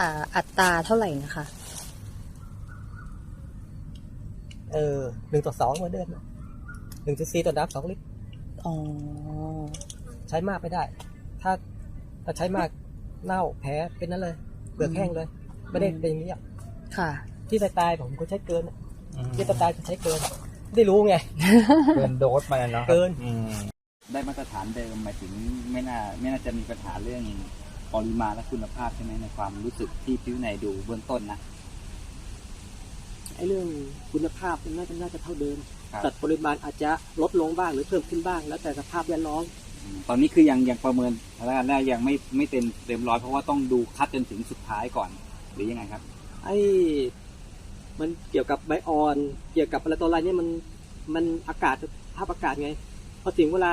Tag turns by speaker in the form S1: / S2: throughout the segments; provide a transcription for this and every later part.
S1: อ่าอัตราเท่าไหร่นะคะ
S2: เออหนึ่งต่อสองเหมือนเดิมหนึ่งจุดสี่ต่อน้ำสองลิตร
S1: อ๋อ
S2: ใช้มากไม่ได้ ถ้าถ้าใช้มากเน่าแพ้เป็นนั้นเลยเปลือกแห้งเลย ไม่ได้เป็นอย่างนี้อะ
S1: ค่ะ
S2: ที่ตายๆผมก็ใช้เกินอะที่ตายๆก็ใช้เกินไม่ได้รู้ไง
S3: เกินโดสมาเนาะ
S2: เกิน
S3: อืมได้มาตรฐานเดิมหมายถึงไม่น่า ไม่น่าจะมีปัญหาเรื่อง ปริมาณและคุณภาพใช่ไหมในความรู้สึกที่พิวในดูเบื้องต้นนะ
S2: ไอ้เรื่องคุณภาพมันน่าจะน่าจะเท่าเดิม
S3: ครับ
S2: แต่ปริมาณอาจจะลดลงบ้างหรือเพิ่มขึ้นบ้าง แล้วแต่สภาพแวดล้อม
S3: อืมตอนนี้คือยังยังประเมินสถานการณ์ได้ยังไม่ไม่เต็มเต็มร้อยเพราะว่าต้องดูคัดจนถึงสุดท้ายก่อน หรือยังไงครับ
S2: ไอ้มันเกี่ยวกับใบอ่อน เกี่ยวกับอะไรตัวอะไรเนี่ยมันมันอากาศสภาพอากาศไงพอถึงเวลา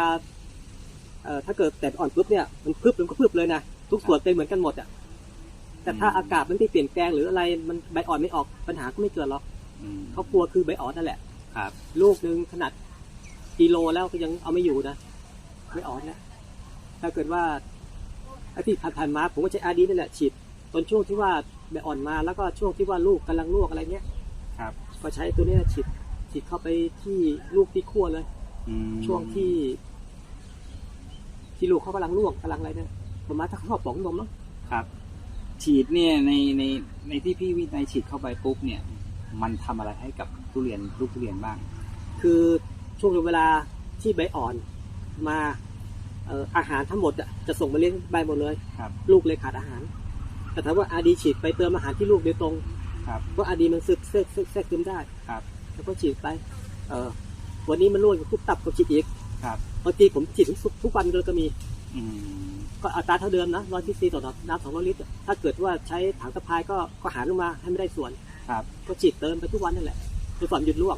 S2: เอ่อถ้าเกิดแต่อ่อนปุ๊บเนี่ยมันพึบมันก็พึบเลยนะ ทุกส่วนเป็นเหมือนกันหมดอะแต่ถ้า
S3: อืม
S2: อากาศมันไม่เปลี่ยนแปลงหรืออะไรมันใบอ่อนไม่ออกปัญหาก็ไม่เกิดหรอก
S3: อืม
S2: เขากลัวคือใบอ่อนนั่นแหละ
S3: ครับ
S2: ลูกหนึ่งขนาดกิโลแล้วก็ยังเอาไม่อยู่นะไม่อ่อนนะถ้าเกิดว่าไอ้ที่ผ่านๆมาผมก็ใช้อาดีนี่แหละฉีดตอนช่วงที่ว่าใบอ่อนมาแล้วก็ช่วงที่ว่าลูกกำลังลวกอะไรเงี้ย
S3: ครับ
S2: ก็ใช้ตัวนี้ฉีดฉีดเข้าไปที่ลูกที่ขั้วเลย
S3: อืม
S2: ช่วงที่ ที่ลูกเขากำลังลวกกำลังอะไรเนี่ย ประมาณถ้าเขาป๋องนมมั้ง
S3: ครับ ฉีดเนี่ยในในในที่พี่วินัยฉีดเข้าไปปุ๊บเนี่ย มันทำอะไรให้กับทุเรียนลูกทุเรียนบ้าง
S2: คือช่วงเวลาที่ใบอ่อนมาเอ่ออาหารทั้งหมดอะจะส่งมาเลี้ยงใบหมดเลย
S3: ครับ
S2: ลูกเลยขาดอาหาร แต่ถ้าว่าอาดีฉีดไปเติมอาหารที่ลูกโดยตรง
S3: ครับ
S2: เพราะอาดีมันซึกแทรกแทรกแทรกซึมได้
S3: ครับ
S2: แล้วก็ฉีดไป เออวันนี้มันร่วงคุบตับก็ฉีดอีก
S3: ครับ
S2: บางทีผมฉีดทุกทุกวันเลยก็มี
S3: อืม
S2: ก็อัตราเท่าเดิมนะร้อยที่ซีต่อน้ำสองร้อยลิตรอะถ้าเกิดว่าใช้ถังสะพายก็ก็หารลงมาให้ไม่ได้ส่วน
S3: ครับ
S2: ก็ฉีดเติมไปทุกวันนั่นแหละจนกว่ามันหยุดร่วง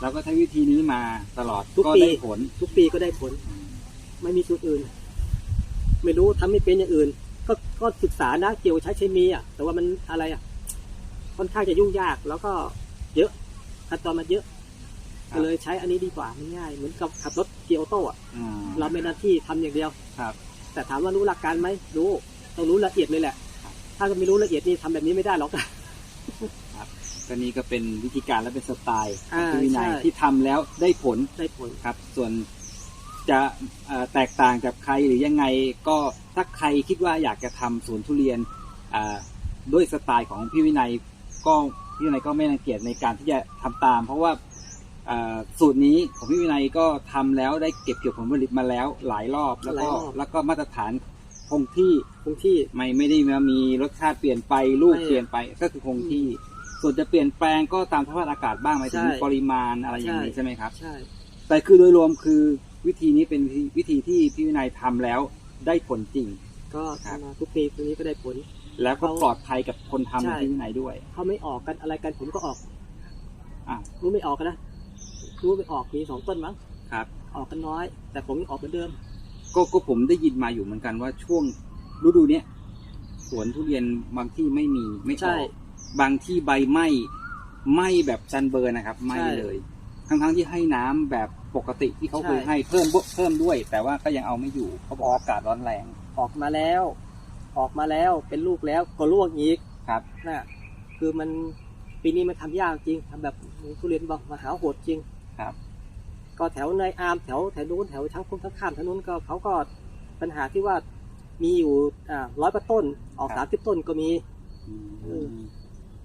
S3: แล้วก็ใช้วิธีนี้มาตลอด
S2: ทุก
S3: ก็
S2: ปี
S3: ได้ผล
S2: ทุกปีก็ได้ผล ไม่มีสูตรอื่น ไม่รู้ทำไม่เป็นอย่างอื่น ก็ก็ศึกษานะเกี่ยวกับใช้เคมีอะแต่ว่ามันอะไรอะค่อนข้างจะยุ่งยากแล้วก็เยอะขั้นตอนมันเยอะ
S3: ครับ
S2: ก็เลยใช้อันนี้ดีกว่ามันง่าย เหมือนกับขับรถเกียร์ออโต้อะ
S3: อืม
S2: เราไม่หน้าที่ทำอย่างเดียว
S3: ครับ
S2: แต่ถามว่ารู้หลักการไหมรู้ต้องรู้ละเอียดเลยแหละ ถ้าไม่รู้ละเอียดนี่ทำแบบนี้ไม่ได้หรอก
S3: ก็นี่ก็เป็นวิธีการและเป็นสไตล์ขอ
S2: อ่าง
S3: พี่วินัย
S2: ใช่
S3: ที่ทำแล้วได้ผล
S2: ได้ผล
S3: ครับ ส่วนจะเอ่อแตกต่างกับใครหรือยังไงก็ถ้าใครคิดว่าอยากจะทำสวนทุเรียนอ่าด้วยสไตล์ของพี่วินัยก็พี่วินัยก็ไม่รังเกียจในการที่จะทำตาม เพราะว่าอ่า สูตรนี้ของพี่วินัยก็ทำแล้วได้เก็บเกี่ยวผลผลิตมาแล้วหลายรอบแล้วก็แล้วก็มาตรฐานคงที่
S2: คงที่
S3: ไม่ไม่ได้มามีรสชาติเปลี่ยนไปลูก
S2: ไม่
S3: เปลี่ยนไปก็คือคงที่ ส่วนจะเปลี่ยนแปลงก็ตามสภาพอากาศบ้างหมายถึง
S2: ใช่
S3: ปริมาณอะไรอย่างนี้
S2: ใช่
S3: ใช่ไหมครับ
S2: ใช่
S3: แต่คือโดยรวมคือวิธีนี้เป็นวิธีวิธีที่พี่วินัยทำแล้วได้ผลจริง
S2: ก็
S3: ครับ
S2: ทำมาทุกปีตัวนี้ก็ได้ผล
S3: แล้วก็
S2: เขา
S3: ปลอดภัยกับคนทำ
S2: ใช่
S3: พี่วินัยด้วย
S2: เขาไม่ออกกันอะไรกันผมก็ออก
S3: อะ
S2: รู้ไม่ออกกันนะ รู้ไม่ออกมีสองต้นมั้ง
S3: ครับ
S2: ออกกันน้อย แต่ผมยังออกเหมือนเดิม
S3: ก็ก็ผมได้ยินมาอยู่เหมือนกันว่าช่วงฤดูเนี้ยสวนทุเรียนบางที่ไม่มีไม่อ
S2: ใช่
S3: อกบางที่ใบไหม้ไหม้แบบซันเบิร์นนะครับไหม้
S2: ใช่
S3: เลยทั้งทั้งๆที่ให้น้ำแบบปกติที่เขาเคย
S2: ใช่
S3: ให้เพิ่มเพิ่มด้วย แต่ว่าก็ยังเอาไม่อยู่เขาบอกอากาศร้อนแรง
S2: ออกมาแล้ว ออกมาแล้วเป็นลูกแล้วก็ร่วงอีก
S3: ครับ
S2: นะคือมันปีนี้มันทำยากจริงทำแบบทุเรียนบอกมาหาโหดจริง
S3: ครับ
S2: ก็แถวในอาร์มแถวแถวนู้นแถวช้างพุ่งทั้งข้ามแถวนู้นก็เขาก็ปัญหาที่ว่ามีอยู่อ่าร้อยกว่าต้นออก
S3: ครั
S2: สา
S3: บ
S2: มสิบต้นก็มี
S3: อืม
S2: เออ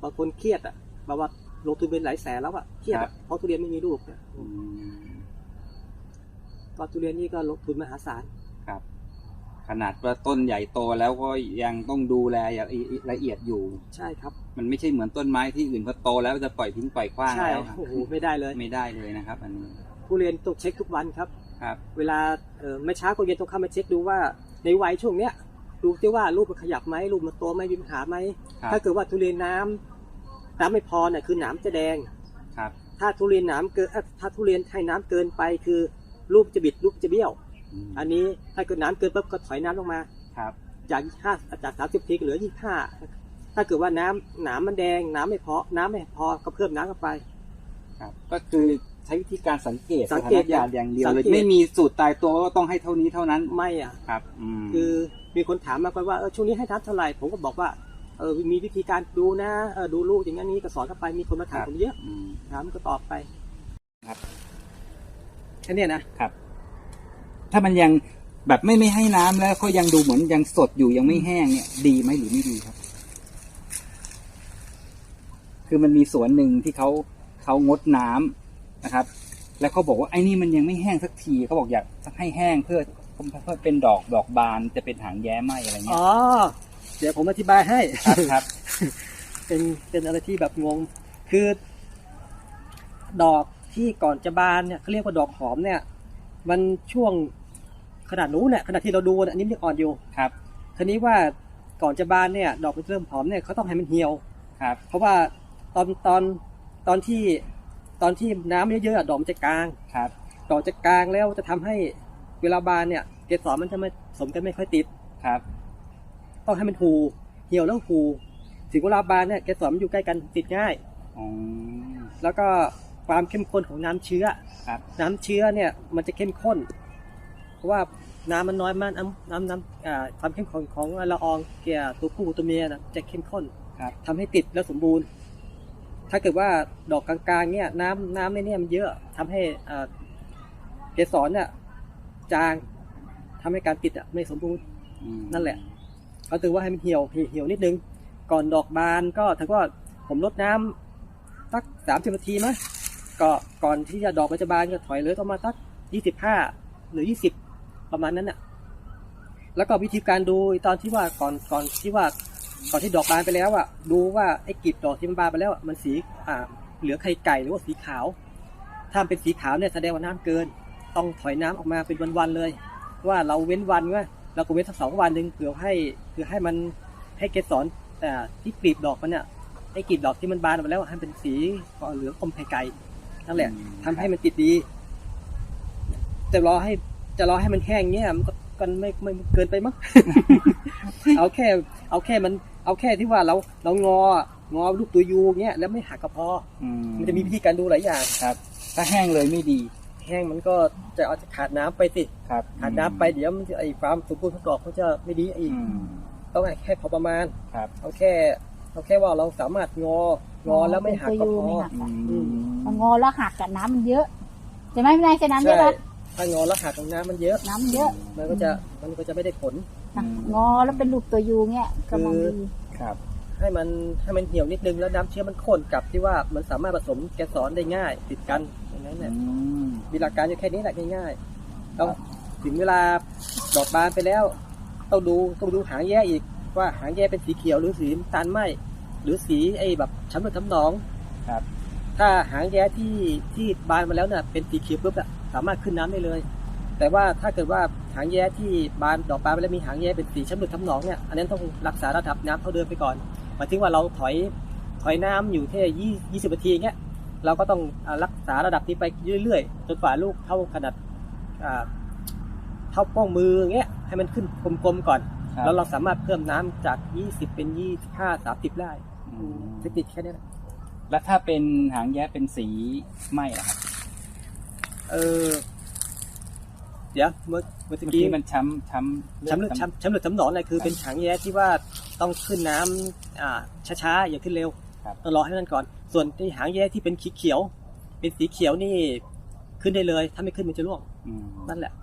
S2: บางคนเครียดอะแบบว่าลงทุนเป็นหลายแสนแล้วอะเครียด
S3: ครั
S2: อะ
S3: บ
S2: เพราะทุเรียนไม่มีลูกเนี่ย
S3: อืม
S2: ก็ทุเรียนนี่ก็ลงทุนมหาศาล
S3: ครับ ขนาดว่าต้นใหญ่โตแล้วก็ยังต้องดูแลอย่างละเอียดอยู่
S2: ใช่ครับ
S3: มันไม่ใช่เหมือนต้นไม้ที่อื่นพอโตแล้วจะปล่อยทิ้งปล่อยขว้าง
S2: ใช่
S3: แล้ว
S2: โอ้โหไม่ได้เลย
S3: ไม่ได้เลยนะครับ อันนี้
S2: ทุเรียนต้องเช็คทุกวันครับ
S3: ครับ
S2: เวลาเออไม่ช้าก็เย็นต้องเข้ามาเช็คดูว่าในวัยช่วงเนี้ยดูที่ว่าลูกมันขยับไหมลูกมันโตไหมมีปัญหาไหม
S3: ครับ
S2: ถ้าเกิดว่าทุเรียนน้ำน้ำไม่พอเนี่ยคือหนามจะแดง
S3: ครับ
S2: ถ้าทุเรียนหนามเกินเอ่อถ้าทุเรียนให้น้ำเกินไปคือลูกจะบิดลูกจะเบี้ยว
S3: อืม
S2: อันนี้ถ้าเกิดน้ำเกินปุ๊บก็ถอยน้ำลงมา
S3: ครับ
S2: จากห้าจากสามสิบทีก็เหลือยี่ห้าถ้าเกิดว่าน้ำหนามมันแดงน้ำไม่พอ น้ำไม่พอก็เพิ่มน้ำเข้าไป
S3: ครับ ก็คือใช้วิธีการสังเกต
S2: สัง
S3: สถา
S2: เก
S3: น
S2: ต
S3: การณ์อย่างเดียว
S2: สัง
S3: เลย
S2: เกต
S3: ไม่มีสูตรตายตัวว่าต้องให้เท่านี้เท่านั้น
S2: ไม่อะ
S3: ครับอืม
S2: คือมีคนถามมาก่อนว่าเออช่วงนี้ให้น้ำเท่าไหร่ผมก็บอกว่าเออมีวิธีการดูนะเออดูลูกอย่างนี้ก็สอนเข้าไปมีคนมาถาม
S3: ครับ
S2: ผมเยอะ
S3: อืม
S2: ถามก็ตอบไป
S3: ครับ
S2: แค่เนี้ยนะครับ
S3: ถ้ามันยังแบบไม่ไม่ให้น้ำแล้วก็ยังดูเหมือนยังสดอยู่ยังไม่แห้งเนี่ย ดีไหมหรือไม่ดีครับ คือมันมีสวนหนึ่งที่เขาเขางดน้ำนะครับ แล้วเขาบอกว่าไอ้นี่มันยังไม่แห้งสักทีเขาบอกอยากให้แห้งเพื่อเพื่อเป็นดอกดอกบานจะเป็นหางแย้ไหมอะไรเงี้
S2: อ๋
S3: ย
S2: อเดี๋ยวผมอธิบายให้
S3: ครับครับ
S2: เป็นเป็นอะไรที่แบบงง คือ ดอกที่ก่อนจะบานเนี่ยเขาเรียกว่าดอกหอมเนี่ย มันช่วง ขนาดนู้นเนี่ยขนาดที่เราดูเนี่ยอันนี้มันยังอ่อนอยู่
S3: ครับ
S2: ทีนี้ว่าก่อนจะบานเนี่ย ดอกมันเริ่มหอมเนี่ยเขาต้องให้มันเหี่ยว
S3: ครับ
S2: เพราะว่าตอนตอนตอนที่ตอนที่น้ำเยอะๆอะดอกมันจะกลาง
S3: ครับ
S2: ดอกจะกลางแล้วจะทำให้เวลาบานเนี่ย เกสรมันจะไม่สมกันไม่ค่อยติด
S3: ครับ
S2: ต้องให้มันหูเหี่ยวแล้วหูถึงเวลาบานเนี่ยเกสรมันอยู่ใกล้กันติดง่าย
S3: อ๋อ
S2: แล้วก็ความเข้มข้นของน้ำเชื้อ
S3: ครับ
S2: น้ำเชื้อเนี่ย มันจะเข้มข้นเพราะ ว่าน้ำมันน้อยมากน้ำน้ำน้ำอ่าความเข้มข้นของละอองเกลี่ยตัวผู้ตัวเมียนะจะเข้มข้น
S3: ครับ
S2: ทำให้ติดและสมบูรณ์ ถ้าเกิดว่าดอกกลางๆเนี่ยน้ำน้ำในเนี่ยมันเยอะทำให้อ่าเกสรเนี่ยจางทำให้การติดอะไม่สมบูรณ์
S3: อืม
S2: นั่นแหละเขาถือว่าให้มันเหี่ยวเหี่ยวนิดนึง ก่อนดอกบานก็ถือว่าผมลดน้ำสักสามสิบนาทีมั้ยก็ก่อนที่จะดอกมันจะบานก็ถอยเลยประมาณสักยี่สิบห้าหรือยี่สิบ ประมาณนั้นน่ะ แล้วก็วิธีการดูตอนที่ว่าก่อนก่อนที่ว่าก่อนที่ดอกบานไปแล้วอะดูว่าไอ้กลีบดอกที่มันบานไปแล้วอะมันสีอ่าเหลือไข่ไก่หรือว่าสีขาว ถ้ามันเป็นสีขาวเนี่ยแสดงว่าน้ำเกิน ต้องถอยน้ำออกมาเป็นวันๆเลย ว่าเราเว้นวันว่าเราก็เว้นสักสองวันหนึ่งเพื่อให้เพื่อให้มันให้เกสรแต่ที่กลีบดอกมันเนี่ยไอ้กลีบดอกที่มันบานออกมาแล้วให้เป็นสีเหลืองอมไข่ไก่นั่นแหละทำให้มันติดดีจะรอให้ จะรอให้มันแห้งเงี้ยมันก็กันไม่ไม่ไม่เกินไปมั้ง เอาแค่ เอาแค่มัน เอาแค่ที่ว่าเราเรางองอลูกตัวยูเงี้ยแล้วไม่หักก็พอ
S3: อื
S2: มันจะมีวิธีการดูหลายอย่าง
S3: ครับ ถ้าแห้งเลยไม่ดี
S2: แห้งมันก็จะเอาจะขาดน้ำไปสิ
S3: ครับ
S2: ขาดน้ำไปเดี๋ยวมันจะไอ้ความสมบูรณ์ของดอกเขาจะไม่ดีอีก
S3: อืม
S2: ต้องแค่พอประมาณ
S3: ครับ
S2: เอาแค่เอาแค่ว่าเราสามารถงองอแล้วไม่หักก็พอ
S4: ไม่หัก
S3: อืม
S4: พองอแล้วหักกับน้ำมันเยอะใช่ไหมพี่นายใช่น้ำเย
S2: ใช่
S4: อะปะ
S2: ถ้างอแล้วหักของน้ำมันเยอะ
S4: น้ำมันเยอะ
S2: มันก็จะมันก็จะไม่ได้ผล
S4: นะงอแล้วเป็นลูกตัวยูเงี้ยกำลังดี
S3: ครับ
S2: ให้มันให้มันเหี่ยวนิดนึงแล้วน้ำเชื้อมันข้นกับที่ว่ามันสามารถผสมแกสรได้ง่าย ติดกันอย่างนั้นแหละ
S3: อืม
S2: มีหลักการอยู่แค่นี้แหละง่ายๆต้องถึงเวลาดอกบานไปแล้ว ต้องดูต้องดูหางแย่อีกว่าหางแย่เป็นสีเขียวหรือสีน้ำตาลไหมหรือสีไอ้แบบช้ำเลือดช้ำหนอง
S3: ครับ
S2: ถ้าหางแย้ที่ที่บานมาแล้วเนี่ยเป็นสีเขียวปุ๊บอะ สามารถขึ้นน้ำได้เลย แต่ว่าถ้าเกิดว่าหางแย้ที่บานดอกบานไปแล้วมีหางแย้เป็นสีช้ำเลือดช้ำหนองเนี่ยอันนั้นต้องรักษาระดับน้ำเท่าเดิมไปก่อนหมายถึงว่าเราถอยถอยน้ำอยู่แค่ยี่ยี่สิบนาทีอย่างเงี้ยเราก็ต้องอ่ารักษาระดับนี้ไปเรื่อยๆจนกว่าลูกเท่าขนาดอ่าเท่าป้องมืออย่างเงี้ยให้มันขึ้นกลมๆก่อน
S3: ครับ
S2: แล้วเราสามารถเพิ่มน้ำจาก 20 เป็น 25 30 ได้
S3: อืม
S2: เทคนิคแค่นี้แหละ
S3: แล้วถ้าเป็นหางแย้เป็นสีไหมล่ะครับ
S2: เออ เดี๋ยวเมื่อเมื่อ
S3: เมื่อ
S2: กี้
S3: กี้มันช้ำช้ำ
S2: ช้ำเลือดช้ำช้ำเลือดช้ำหนองอะไรคือเป็นหางแย้ที่ว่าต้องขึ้นน้ำอ่าช้าๆอย่าขึ้นเร็ว
S3: ครับ
S2: ต้องรอให้นั่นก่อน ส่วนที่หางแย้ที่เป็นขีเขียวๆเป็นสีเขียวนี่ขึ้นได้เลย ถ้าไม่ขึ้นมันจะร่วง
S3: อืม
S2: นั่นแหละ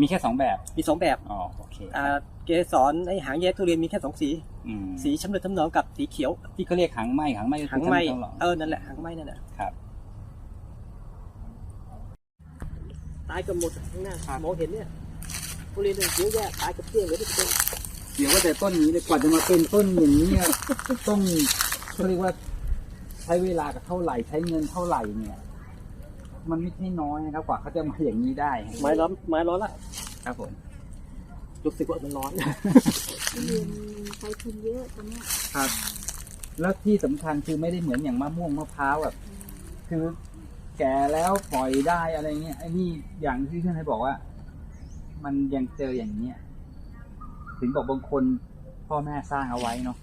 S3: มีแค่สองแบบ
S2: มีสองแบบ
S3: อ๋อโอเค
S2: อ่าเกสรไอหางแย้ทุเรียนมีแค่สองสี
S3: อืม
S2: สีช้ำเลือดช้ำหนองกับสีเขียว
S3: ที่เขาเรียกหางไหมหางไหมก็คือ
S2: หางไหม
S3: ช้ำๆหรอ
S2: เออนั่นแหละหางไหมนั่นแหละ
S3: ครับ
S2: ตายกันหมดข้างหน้ามองเห็นเนี่ยทุเรียนเนี่ยเยอะแยะตายกับเพื่อนเหลือที่เป็น
S3: เดี๋ยวว่าแต่ต้นนี้เลยกว่าจะมาเป็นต้นอย่างนี้เนี่ยต้องเขาเรียกว่าใช้เวลากับเท่าไหร่ใช้เงินเท่าไหร่เนี่ย มันไม่ใช่น้อยนะครับ กว่าเขาจะมาอย่างนี้ได้
S2: ไม้ร้อนไม้ร้อนละ
S3: ครับผม
S2: รู้สึกว่ามันร้อน
S4: ทุเรียนใช้ทุนเยอะตอนเนี้ย
S3: ครับ แล้วที่สำคัญคือไม่ได้เหมือนอย่างมะม่วงมะพร้าวแบบคือ แก่แล้วปล่อยได้อะไรเงี้ยไอ้นี่อย่างที่เพื่อนให้บอกว่า มันยังเจออย่างเนี้ยถึงบอกบางคนพ่อแม่สร้างเอาไว้เนาะ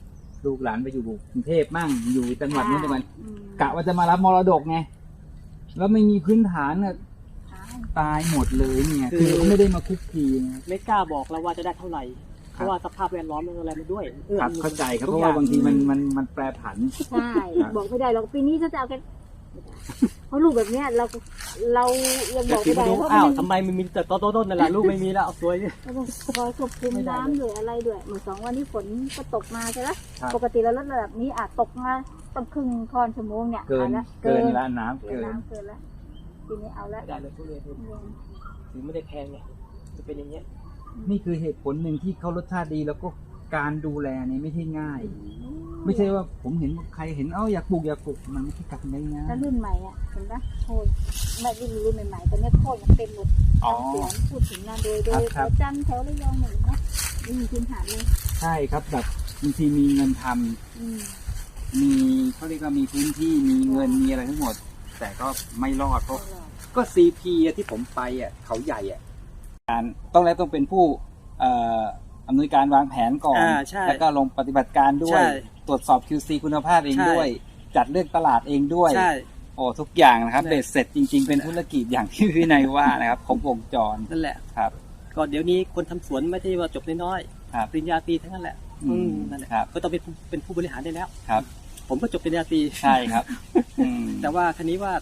S3: ลูกหลานไปอยู่กรุงเทพมั่งอยู่จังหวัดนี้จังหวัด
S4: อืม
S3: กะว่าจะมารับมรดกไงแล้วไม่มีพื้นฐานน่ะ
S4: ขาย
S3: ตายหมดเลยเนี่ย
S2: คื
S3: คืออเขาไม่ได้มาคุกคีนะ
S2: ไม่กล้าบอกแล้วว่าจะได้เท่าไหร่เพราะว่าสภาพแวดล้อมมันอะไรมันด้วยอื้อ
S3: ครับ
S2: อำนวย
S3: เข้าใจครับ
S2: ทุ
S3: เพ
S2: ก
S3: ราะ
S2: อย่
S3: ว่าบางทีมันมันมันแปรผัน
S4: ใช่บอกไม่ได้หรอกปีนี้ถ้าจะเอากันไม่ได้ เพราะลูกแบบเนี้ยเราเรายังบ
S2: แต่
S4: อก
S2: ถึ
S4: ไม่
S2: งมา
S4: ได้
S2: ดู
S4: เพราะ
S2: อ้าว
S4: มัน
S2: ทำไมมันมีแต่ต้นต้นนั่นแหละลูกไม่มีแล้วเอาสวยดิ
S4: เราต้องคอยควบคุม
S2: ไม่ได้
S4: น้ำด้วยอะไรด้วยเหมือนสองวันนี้ฝนก็ตกมาใช่ไหม
S3: ครับ
S4: ปกติเราลดระดับนี้อาจตกมาต้องครึ่งคอนชั่วโมงเนี่ย
S3: เกิน
S4: อาละ
S3: เกินละน้ำ
S4: เกิ
S3: เกิ
S4: น
S3: น
S4: น้ำเกินแล้วทีนี้เอาละ
S2: ไม่ได้เลยทุเรียนถึงไม่ได้แพงไงจะเป็นอย่างเงี้ย
S3: นี่คือเหตุผลหนึ่งที่เขารสชาติดีแล้วก็ การดูแลเนี่ยไม่ใช่ง่าย ไม่ใช่ว่าผมเห็นใครเห็นเอ้าอยากปลูกอยากปลูกมันไม่ใช่การได้ง่าย
S4: แล้วรุ่นใหม่อะเห็นปะโคนไม่รุ่นรุ่นใหม่ๆตอนนี้โคนมันเต็มหมด
S3: อ๋อ
S4: ทางสวนพูดถึงงานโดยโดย
S3: ครับ
S4: แถวจันทร์แถวระยองหนึ่งนะไม่มีพื้นฐานเลย
S3: ใช่ครับแบบบางทีมีเงินทำ
S4: อืม
S3: มีเขาเรียกว่ามีพื้นที่มีเงินมีอะไรทั้งหมด แต่ก็ไม่รอดเพราะ ก็ซีพีที่ผมไปอะเขาใหญ่อะการต้องแล้วต้องเป็นผู้เอ่อ อำนวยการวางแผนก่อน
S2: อ่าใช่
S3: แล้วก็ลงปฏิบัติการด้ว
S2: ใช่
S3: ยตรวจสอบ QC คุณภาพเอง
S2: ใช่
S3: ด้วย จัดเลือกตลาดเองด้วย
S2: ใช่
S3: โอ้ทุกอย่างนะครับ
S2: ใช่
S3: เบ็ดเสร็จจริง ๆ เป็นธุรกิจอย่างที่พี่นายว่านะครับ ครบวงจร
S2: นั่นแหละ
S3: ครับ
S2: ก็เดี๋ยวนี้คนทำสวนไม่ใช่ว่าจบน้อย
S3: ครับ
S2: ๆปริญญาตรีทั้งนั้นแหละ
S3: อืม
S2: นั่นแหละ
S3: ครับ
S2: ก็ต้องเป็นผู้เป็นผู้บริหารได้แล้ว
S3: ครับ
S2: ผมก็จบปริญญาตรี
S3: ใช่ครับอืม
S2: แต่ว่าคันนี้ว่า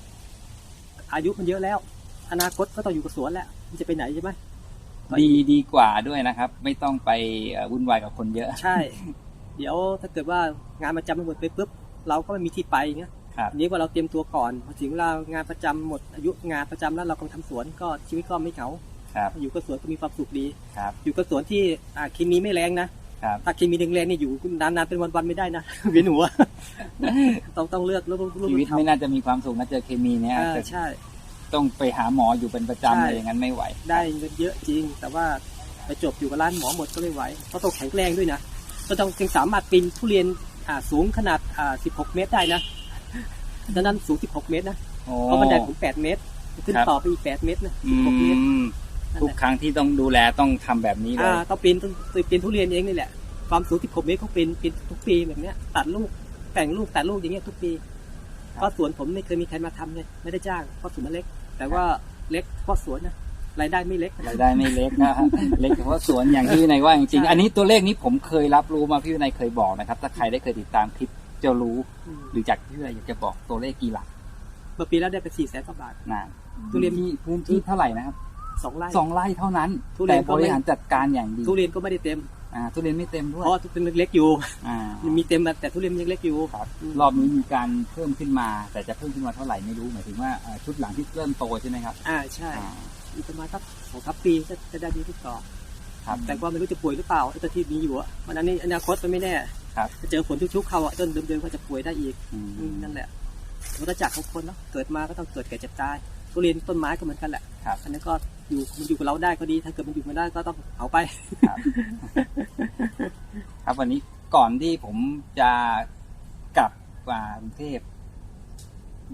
S2: อายุมันเยอะแล้ว อนาคตก็ต้องอยู่กับสวนแหละมันจะไปไหนใช่ไหม
S3: ดีดีกว่าด้วยนะครับ ไม่ต้องไปเอ่อวุ่นวายกับคนเยอะ
S2: ใช่ เดี๋ยวถ้าเกิดว่างานประจำมันหมดไปปุ๊บเราก็ไม่มีที่ไปเงี้ย
S3: ครับ
S2: ทีนี้ว่าเราเตรียมตัวก่อนพอถึงเวลางานประจำหมดอายุงานประจำแล้วเราก็ทำสวนก็ชีวิตก็ไม่เหงา
S3: ครับ
S2: อยู่กับสวนก็มีความสุขดี
S3: ครับ
S2: อยู่กับสวนที่อ่าเคมีไม่แรงนะครับถ้าเคมีแรงๆนี่อยู่นานๆเป็นวันๆไม่ได้นะเวียนหัวต้องต้องเลือกลูกลูก
S3: ชีวิตไม่น่าจะมีความสุขนะเจอเคมีเนี้ย
S2: อ่า
S3: แต่
S2: ใช่
S3: ต้องไปหาหมออยู่เป็นประจำ
S2: ใช่
S3: เลยอย่างนั้นไม่ไหว
S2: ได้เงินเยอะจริง แต่ว่าไปจบอยู่กับร้านหมอหมดก็ไม่ไหวเพราะต้องแข็งแรงด้วยนะก็ต้องจึงสามารถปีนทุเรียนอ่าสูงขนาดอ่า16 เมตรได้นะดังนั้นสูง 16 เมตรนะ
S3: โอ้
S2: เพราะบันไดผม8เมตร ขึ้น
S3: ครับ
S2: ต่อไปอีก 8 เมตรนะ
S3: อื
S2: 16เมตร
S3: มทุกครั้งที่ต้องดูแลต้องทำแบบนี้เล
S2: อ่ายต้องปีนต้องปีนทุเรียนเองนี่แหละ ความสูง 16 เมตรเขาปีนปีนทุกปีแบบเนี้ยตัดลูกแต่งลูกตัดลูกอย่างเงี้ยทุกปี เพราะสวนผมไม่เคยมีใครมาทำเลยไม่ได้จ้างเพราะสวนมันเล็ก แต่ว่าเล็กเพราะสวนนะรายได้ไม่เล็ก
S3: รายได้ไม่เล็กนะฮะเล็กเฉพาะสวนอย่างที่วินัยว่าจริง
S2: ใช่
S3: ๆอันนี้ตัวเลขนี้ผมเคยรับรู้มาพี่วินัยเคยบอกนะครับ ถ้าใครได้เคยติดตามคลิปจะรู้
S2: อืม
S3: หรือจากพี่วินัยอยากจะบอกตัวเลขกี่หลัก
S2: เมื่อปีแล้วได้ไปสี่แสนกว่าบาท
S3: นะ
S2: ทุเรียน
S3: ที่พื้นที่เท่าไหร่นะครับ
S2: สองไร่
S3: สองไร่เท่านั้น
S2: ทุเรี
S3: แต่
S2: ยนก็
S3: บ
S2: ไม่
S3: ริหารจัดการอย่างดี
S2: ทุเรียนก็ไม่ได้เต็ม
S3: อ่าทุเรียนไม่เต็มด้ว
S2: เพ
S3: ย
S2: ราะทุเรียนเล็กอยู่
S3: อ่า
S2: มีเต็มแต่ทุเรียนยังเล็กอยู่
S3: ครับ
S2: อืม
S3: รอบนี้มีการเพิ่มขึ้นมา แต่จะเพิ่มขึ้นมาเท่าไหร่ไม่รู้หมายถึงว่าอ่าชุดหลังที่เริ่มโตใช่ไหมครับ
S2: อ่าใช่
S3: อ่า
S2: อีกประมาณสักสองสามปีจะจะได้ดีที่ต่อ
S3: ครับ
S2: แต่ก็ไม่รู้จะป่วยหรือเปล่าไอ้ตัวที่มีอยู่อะมันอันนี้อนาคตมันไม่แน่
S3: ครับ
S2: จะเจอฝนชุกๆเข้าอะต้นเดิมๆก็จะป่วยได้อีก
S3: อืม
S2: อืมนั่นแหละวัฏจักรของคนเนาะเกิดมาก็ต้องเกิดแก่เจ็บตายทุเรียนต้นไม้ก็เหมือนกันแหละ
S3: ครับ
S2: อันนั้นก็ อยู่มันอยู่กับเราได้ก็ดี ถ้าเกิดมันอยู่ไมาได้ก็ต้องเอาไป
S3: ครับ ครับวันนี้ก่อนที่ผมจะกลับกรุงเทพ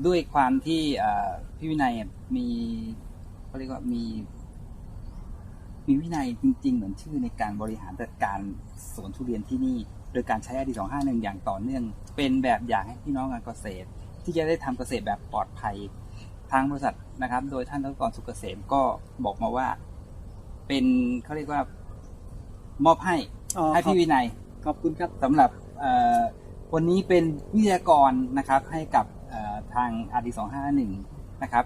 S3: ด้วยความที่พี่วินัยมีเขาเรียกว่ามี มีวินัยจริง ๆ เหมือนชื่อในการบริหารจัดการสวนทุเรียนที่นี่ โดยการใช้อดีสองห้าหนึ่งอย่างต่อเนื่อง เป็นแบบอย่างให้พี่น้องการเกษตร ที่จะได้ทำเกษตรแบบปลอดภัย ทางบริษัทนะครับ โดยท่านรัฐกรสุกเกษมก็บอกมาว่า เป็นเขาเรียกว่ามอบให้
S2: อ๋อ
S3: ให้พี่วินัย
S2: ขอบคุณครับ
S3: สำหรับเอ่อวันนี้เป็นวิทยากรนะครับ ให้กับเอ่อทางอาดีสองห้าหนึ่งนะครับ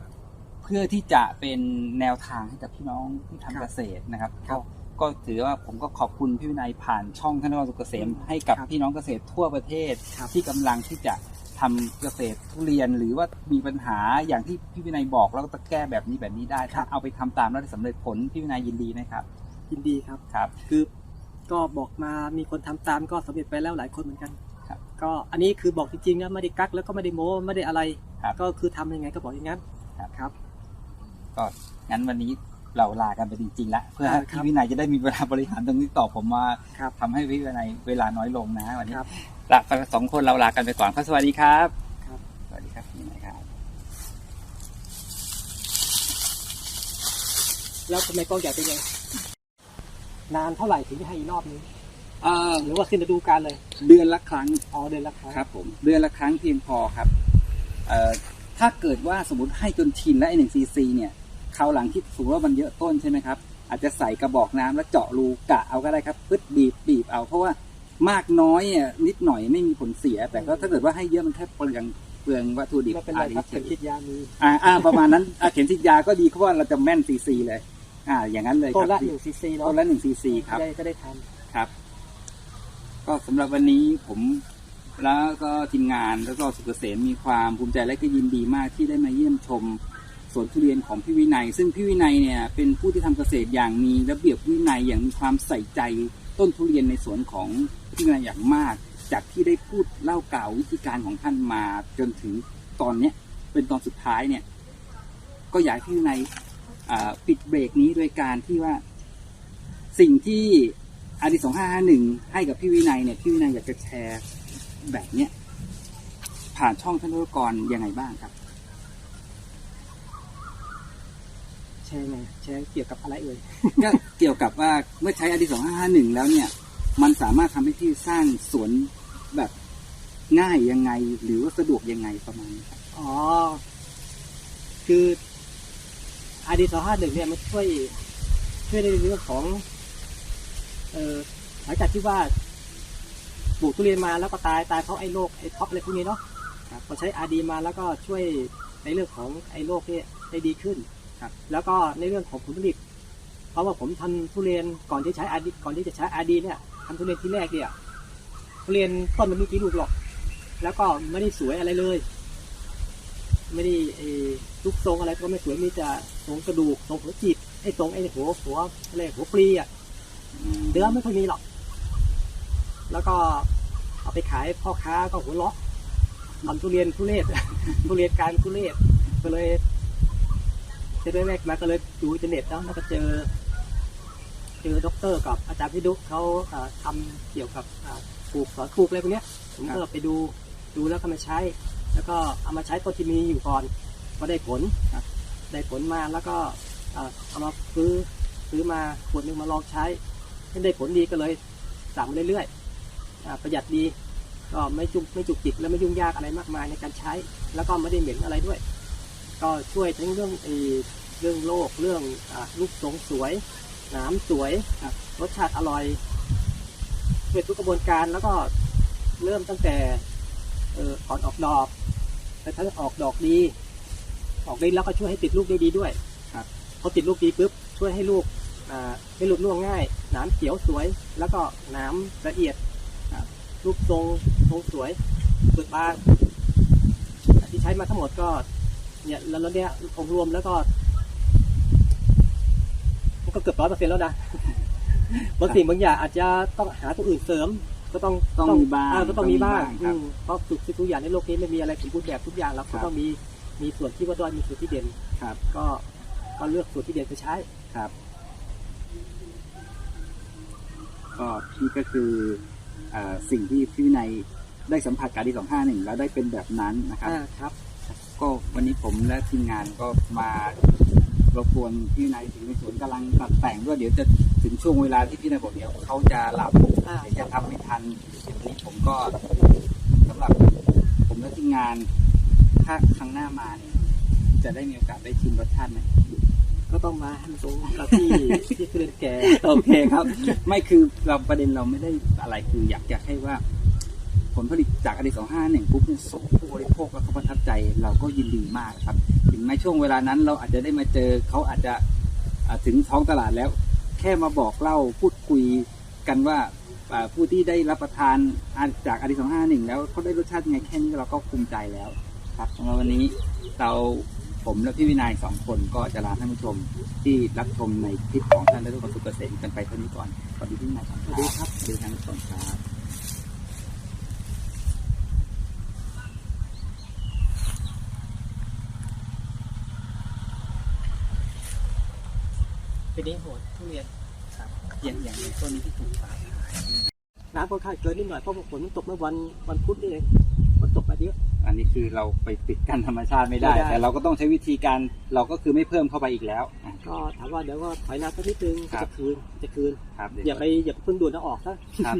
S3: เพื่อที่จะเป็นแนวทางให้กับพี่น้องที่
S2: ครับ
S3: ทำเกษตรนะครับ
S2: ครั
S3: ก็
S2: บ
S3: ก็ถือว่าผมก็ขอบคุณพี่วินัยผ่านช่องท่านรัฐกรสุกเกษมให้กับ
S2: ครับ
S3: พี่น้องเกษตรทั่วประเทศ
S2: ครับ
S3: ที่กำลังที่จะ ทำเกษตรทุเรียนหรือว่ามีปัญหาอย่างที่พี่วินัยบอกแล้วก็จะแก้แบบนี้แบบนี้ได้
S2: ครั
S3: ถ้า
S2: บ
S3: เอาไปทำตามแล้วได้สำเร็จผลพี่วินัยยินดีนะครับ
S2: ยินดีครับ
S3: ครับ
S2: คือก็บอกมามีคนทำตามก็สำเร็จไปแล้วหลายคนเหมือนกัน
S3: ครับ
S2: ก็อันนี้คือบอกจริงๆนะไม่ได้กักแล้วก็ไม่ได้โม้ไม่ได้อะไร
S3: ครับ
S2: ก็คือทำยังไงก็บอกอย่างนั้น
S3: ครับ
S2: ครับ
S3: ก็งั้นวันนี้เราลากันไปจริงๆแล้วเพื่อให้
S2: อ่าครับ
S3: พี่วินัยจะได้มีเวลาบริหารตรงนี้ต่อผมมา
S2: ครับ
S3: ทำให้พี่วินัยเวลาน้อยลงนะวันนี้
S2: ครับ
S3: ลาไปสองคนเราลากันไปก่อนครับสวัสดีครับ
S2: ครับ
S3: สวัสดีครับพี่วินัยครับ
S2: แล้วทำไมกล้องใหญ่เป็นไงนานเท่าไหร่ถึงจะให้อีกรอบนึง
S3: เอ่อ
S2: หรือว่าสิ้นฤดูกาลเลย
S3: เดือนละครั้ง
S2: อ๋อเดือนละครั้ง
S3: ครับผมเดือนละครั้งเพียงพอครับเอ่อถ้าเกิดว่าสมมติให้จนชินแล้วไอ้หนึ่งซีซีเนี่ยคราวหลังที่สมมติว่ามันเยอะต้นใช่ไหมครับอาจจะใส่กระบอกน้ำแล้วเจาะรูกะเอาก็ได้ครับ พึดบีบบีบเอาเพราะว่า มากน้อยอะนิดหน่อยไม่มีผลเสีย แต่ก็ถ้าเกิดว่าให้เยอะมันแค่เปลืองเปลืองวัตถุดิบ
S2: ไม่เป็นไรครับ
S3: อ่า
S2: เข็มฉีดยามี
S3: อ่าอ่าประมาณนั้นอ่าเข็มฉีดยาก็ดีเพราะว่าเราจะแม่นซีซีเลย อ่า อย่างนั้นเลยค
S2: ต้
S3: รั
S2: น
S3: บ
S2: ละหนึ่งซีซีเนาะ
S3: ต้นละหนึ่งซีซีครับ
S2: จะได้จะได้ท
S3: ครับ ก็สำหรับวันนี้ผมแล้วก็ทีมงานแล้วก็สุกเกษมมีความภูมิใจและก็ยินดีมากที่ได้มาเยี่ยมชมสวนทุเรียนของพี่วินัย ซึ่งพี่วินัยเนี่ยเป็นผู้ที่ทำเกษตรอย่างมีระเบียบวินัยอย่างมีความใส่ใจต้นทุเรียนในสวนของ พี่วินัยอย่างมาก จากที่ได้พูดเล่ากล่าววิธีการของท่านมาจนถึงตอนเนี้ยเป็นตอนสุดท้ายเนี่ย ก็อยากให้พี่วินัยอ่าปิดเบรกนี้โดยการที่ว่าสิ่งที่อาดีสองห้าห้าหนึ่งให้กับพี่วินัยเนี่ยพี่วินัยอยากจะแชร์แบบเนี้ยผ่านช่องท่านธุรกรยังไงบ้างครับำ
S2: แชร์ไงแชร์เกี่ยวกับอะไรเอ่ย
S3: ก็เกี่ยวกับว่าเมื่อใช้อาดีสองห้าห้าหนึ่งแล้วเนี่ย มันสามารถทำให้พี่สร้างสวนแบบง่ายยังไง หรือว่าสะดวกยังไงประมาณนี้ครับ
S2: อ๋อ คืออาดีสองห้าหนึ่งเนี่ยมันช่วย ช่วยในเรื่องของ เอ่อหลังจากที่ว่าปลูกทุเรียนมาแล้วก็ตายตายเพราะไอ้โรคไอ้ท็อปอะไรพวกนี้เนาะครับพอใช้อาดีมาแล้วก็ช่วยในเรื่องของไอ้โรคเนี่ยได้ดีขึ้นครับ แล้วก็ในเรื่องของผลผลิต เพราะว่าผมทำทุเรียนก่อนที่ใช้อาดีก่อนที่จะใช้อาดีเนี่ย ทำทุเรียนที่แรกเนี่ยทุเรียนต้นมันไมมีกี่ลูกหรอก แล้วก็ไม่ได้สวยอะไรเลย ไม่ได้ไอ้ลูกทรงอะไรก็ไม่สวยมีแต่ทรงกระดูกทรงหัวจีบไอ้ทรงไอ้หัวหัวอะไรหัวปลีอะเนื้อไม่ค่อยมีหรอก แล้วก็เอาไปขายพ่อค้าก็หัวเราะทำทุเรียนทุเรศทุเรียนการทุเรศก็เลยเจอแรกมาก็เลยดูอินเทอร์เน็ตแล้วก็เจอ อด็อกเตอร์กับอาจารย์พิดุกเขาเอ่อทำเกี่ยวกับอ่าปลูกสอนปลูกอะไรพวกเนี้ยผมก็ไปดูดูแล้วก็มาใช้ แล้วก็เอามาใช้ต้นที่มีอยู่ก่อนก็ได้ผลครับ ได้ผลมาแล้วก็เอ่อเอามาซื้อซื้อมาขวดหนึงมาลองใช้ให้ได้ผลดีก็เลยสั่งมาเรื่อยๆอ่าประหยัดดีก็ไม่จุกไม่จุกจิกและไม่ยุ่งยากอะไรมากมายในการใช้ แล้วก็ไม่ได้เหม็นอะไรด้วย ก็ช่วยทั้งเรื่องไอ้เรื่องโรคเรื่องอาลูกทรงสวย หนามสวยรสชาติอร่อยช่วยทุกกระบวนการแล้วก็เริ่มตั้งแต่อ่อก่อนออกดอกไปทั้งออกดอกดี ออกดีแล้วก็ช่วยให้ติดลูกได้ดีด้วย
S3: ครับ
S2: พอติดลูกดีปุ๊บช่วยให้ลูกไม่หลุดร่วงง่ายหนามเขียวสวย แล้วก็หนามละเอียดรูปทรงทรงสวยเปิดบานที่ใช้มาทั้งหมดก็เนี่ยแล้วเนี่ยองรวมแล้วก็ ก็เกือบร้อยเปอร์เซ็นต์แล้วนะบางสิ่งบางอย่างอาจจะต้องหาตัวอื่นเสริม ก็ต้อง
S3: ต้องมีบ้าง
S2: อ่ก็ต้องมีบ้าง
S3: ครับ
S2: อืมเพราะทุกทุกอย่างในโลกนี้ไม่มีอะไรสมบูรณ์แบบทุกอย่างแล้ว
S3: ครั
S2: ก็
S3: บ
S2: ต้องมีมีส่วนที่ว่าด้อยมีส่วนที่เด่น
S3: ครับ
S2: ก็ก็เลือกส่วนที่เด่นไปใช้
S3: ครับ ก็นี่ก็คือเออสิ่งที่พี่วินัยได้สัมผัสกับดีสองห้าหนึ่งแล้วได้เป็นแบบนั้นนะครับ
S2: อ่าครับ
S3: ก็วันนี้ผมและทีมงานก็มา รบกวนพี่วินัยถึงในสวนกำลังตัดแต่งด้วยเดี๋ยวจะถึงช่วงเวลาที่พี่นายบอกเดี๋ยวเขาจะหลับ
S2: อ่า
S3: เดี๋ยวจะทำไม่ทันวันนี้ผมก็สำหรับผมและทีมงาน ถ้าครั้งหน้ามาเนี่ยจะได้มีโอกาสได้ชิมรสชาติไหม
S2: ก็ต้องมาให้มันตรงกับที่ที่ทุเรียนแก่
S3: โอเคครับ ไม่คือเราประเด็นเราไม่ได้อะไรคืออยากจะให้ว่า ผลผลิตจากอดีตสองห้าหนึ่งปุ๊บเนี่ยส่งผู้บริโภคแล้วเขาประทับใจเราก็ยินดีมากครับ ถึงแม้ช่วงเวลานั้น เราอาจจะได้มาเจอเขาอาจจะอ่าถึงท้องตลาดแล้ว แค่มาบอกเล่าพูดคุยกันว่าอ่าผู้ที่ได้รับประทานจากอดีตสองห้าหนึ่งแล้วเขาได้รสชาติยังไงแค่นี้เราก็ภูมิใจแล้วครับสำหรับวันนี้เราผมและพี่วินัยสองคนก็จะลาท่านผู้ชมที่รับชมในคลิปของท่านและทุกคนสุขเกษมกันไปเท่านี้ก่อนสวัสดีพี่วินัยครับ
S2: สวัสดีครับ
S3: สวัสดีท่านผู้ชมครับ
S2: ปีนี้โหดทุเรียน
S3: อย่างอย่างในต้นนี้ที่ถูกฟ้าผ่า
S2: น้ำค่อนข้างเกินนิดหน่อยเพราะว่าฝนมันตกเมื่อวันวันพุธนี่เองมันตกมาเยอะ
S3: อันนี้คือเราไปปิดกั้นธรรมชาติไม่ได้
S2: ไม่ได้
S3: แต่เราก็ต้องใช้วิธีการเราก็คือไม่เพิ่มเข้าไปอีกแล้วอะ
S2: ก็ถามว่าเดี๋ยวก็ถอยน้ำสักนิดนึง
S3: ครับ
S2: จะคืนจะคืน
S3: ครับเดี๋ยว
S2: อย่าไปอย่าเพิ่งดูดน้ำออกซะ
S3: ครับ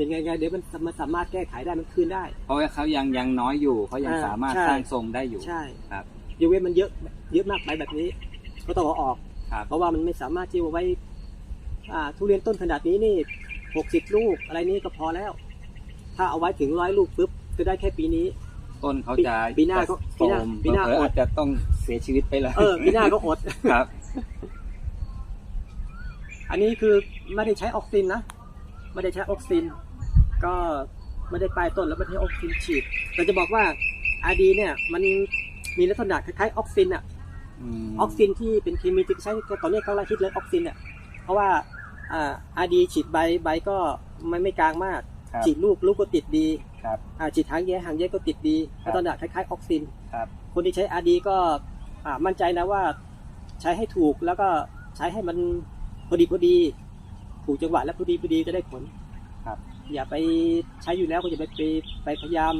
S2: ยังไงไงเดี๋ยวมันมันสามารถแก้ไขได้มันคืนได้
S3: เพราะว่าเขายังยังน้อยอยู่เขายัง
S2: อ่า
S3: สามารถ
S2: ใช่
S3: สร้างทรงได้อยู่
S2: ใช่
S3: ครับ
S2: ยกเว้นมันเยอะเยอะมากไปแบบนี้ ก็ต้องเอาออก
S3: ครับ
S2: เพราะว่ามันไม่สามารถที่จะไว้อ่าทุเรียนต้นขนาดนี้นี่หกสิบลูกอะไรนี้ก็พอแล้ว ถ้าเอาไว้ถึงร้อยลูกปุ๊บก็ได้แค่ปีนี้
S3: ต้นเขาจะ
S2: ปีหน้าก็
S3: โท
S2: ปีหน้าร
S3: ม
S2: ปีหน้า
S3: เผลอๆ
S2: อด
S3: อาจจะต้องเสียชีวิตไปเลย
S2: เออปีหน้าก็อด
S3: ครับ
S2: อันนี้คือไม่ได้ใช้ออกซินนะไม่ได้ใช้ออกซิน ก็ไม่ได้ปลายต้นแล้วไม่ได้ใช้ออกซินฉีดแต่จะบอกว่าอาดีเนี่ยมันมีลักษณะคล้ายๆออกซินอะ
S3: ม
S2: ออกซินที่เป็นเคมีที่ใช้ตอนนี้เขาไล่ฮิตเลยออกซินเนี่ยเพราะว่าอ่าอาดีฉีดใบใบก็ไม่ไม่กลางมาก
S3: ครับ
S2: ฉีดลูกลูกก็ติดดี
S3: ครับ
S2: อ่าฉีดหางแย่หางแย่ก็ติดดี
S3: ครับ
S2: ลักษณะคล้ายๆออกซิน
S3: ครับ
S2: คนที่ใช้อาดีก็อ่ามั่นใจนะว่าใช้ให้ถูกแล้วก็ใช้ให้มันพอดีพอดีถูกจังหวะและพอดีพอดีจะได้ผล
S3: ครับ
S2: อย่าไปใช้อยู่แล้วก็อย่าไปไปไปพยายาม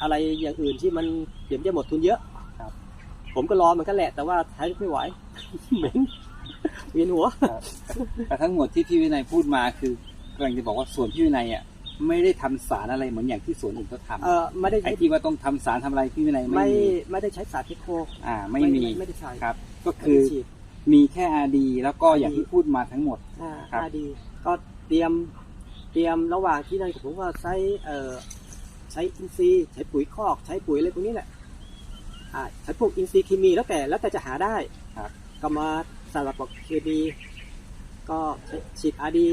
S2: อะไรอย่างอื่นที่มันเดี๋ยวมันจะหมดทุนเยอะ
S3: ครับ
S2: ผมก็รอเหมันก็แหละ แต่ว่าใช้ไม่ไหวเหม็นเวียนหัว
S3: แต่ทั้งหมดที่พี่วินัยพูดมาคือกำลังจะบอกว่าสวนพี่วินัยอะไม่ได้ทำสารอะไรเหมือนอย่างที่สวนอื่นเขาทำ
S2: เออไม่ได้
S3: ไอ้
S2: ใช้
S3: ที่ว่าต้องทำสารทำอะไรพี่วินัยไม่
S2: ไม่
S3: มี
S2: ไม่ได้ใช้สารเทคโค
S3: อ่า ไม่มี
S2: ไม่ได้ใช้
S3: ครับ ก็
S2: ไม่
S3: คือ
S2: ได้ฉีด
S3: มีแค่อาดีแล้วก็
S2: RD
S3: อย่างที่พูดมาทั้งหมด
S2: อ่า
S3: ครับ
S2: อาดีก็เตรียมเตรียมระหว่างที่นั่นผมก็ใช้เอ่อใช้อินทรีย์ใช้ปุ๋ยคอกใช้ปุ๋ยอะไรพวกนี้แหละอ่า ใช้พวกอินทรีย์เคมีแล้วแต่แล้วแต่จะหาได้
S3: ครับ
S2: ก็มาสลับกับเคมีก็ใช้ฉีดอาดี